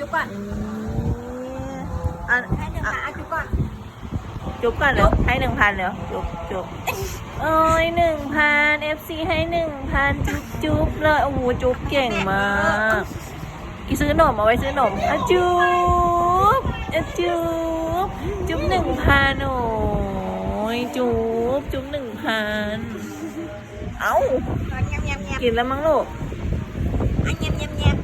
จุ๊บก่อนอันให้หนึ่งอะพันอะจุ๊บก่อนจุ๊บก่อนเร็วให้หนึ่งพันเร็วจุ๊บจุ๊บโอ้ยหนึ่งพัน FC ให้หนึ่งพันจุ๊บจุ๊บเลยโอ้โหจุ๊บเก่งมากกี่ซื้อหนมเอาไว้ซื้อหนมอะจุ๊บอะจุ๊บจุ๊บหนึ่งพันโอ้ยจุ๊บจุ๊บหนึ่งพันเอ้าเงียบเงียบเงียบกินแล้วมั้งลูกอะเงียบเงียบเงียบ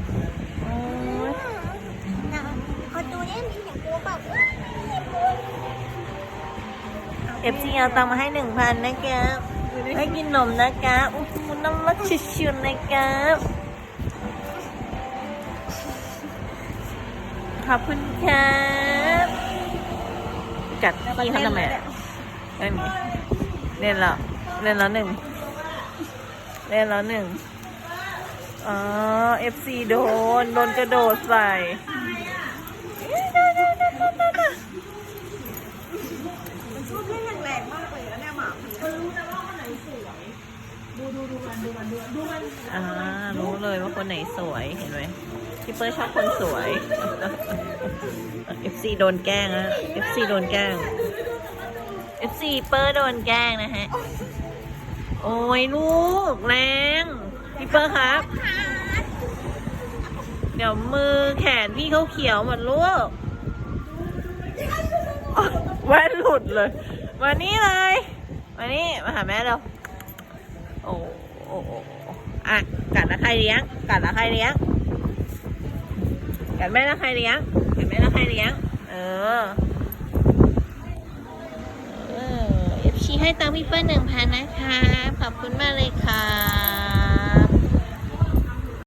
เอฟซีเอาตังค์มาให้หนึ่งพันนะครับให้กินนมนะครับอู้หูน้ำรักชิวๆนะครับขอบคุณครับกัดพี่เขาทำไมอะเล่นนี้เล่นแล้วเล่นแล้วหนึ่งเล่นแล้วหนึ่งอ๋อเอฟซีโดน โดนกระโดดใส่ มันชอบเล่นแรงๆมากเลยนะเนี่ยหมามันรู้นะว่ามันไหนสวย อ่ารู้เลยว่าคนไหนสวยเห็นไหมพี่เปิ้ลชอบคนสวย FC โดนแกล้งอะ FC โดนแกล้ง FC เปิ้ลโดนแกล้งนะฮะ โอ้ยลูกแรงพี่เปิ้ลครับ เดี๋ยวมือแขนพี่เขาเขียวหมดลูกแว่นหลุดเลย มานี่เลย มานี่ มาหาแม่เราโอ้โอ้ อะ กัดแล้วใครเลี้ยง กัดแล้วใครเลี้ยง กัดแม่แล้วใครเลี้ยง กัดแม่แล้วใครเลี้ยง เออ เออเอฟชีให้ตังพี่เปิ้ลหนึ่งพันนะคะ ขอบคุณมากเลยค่ะ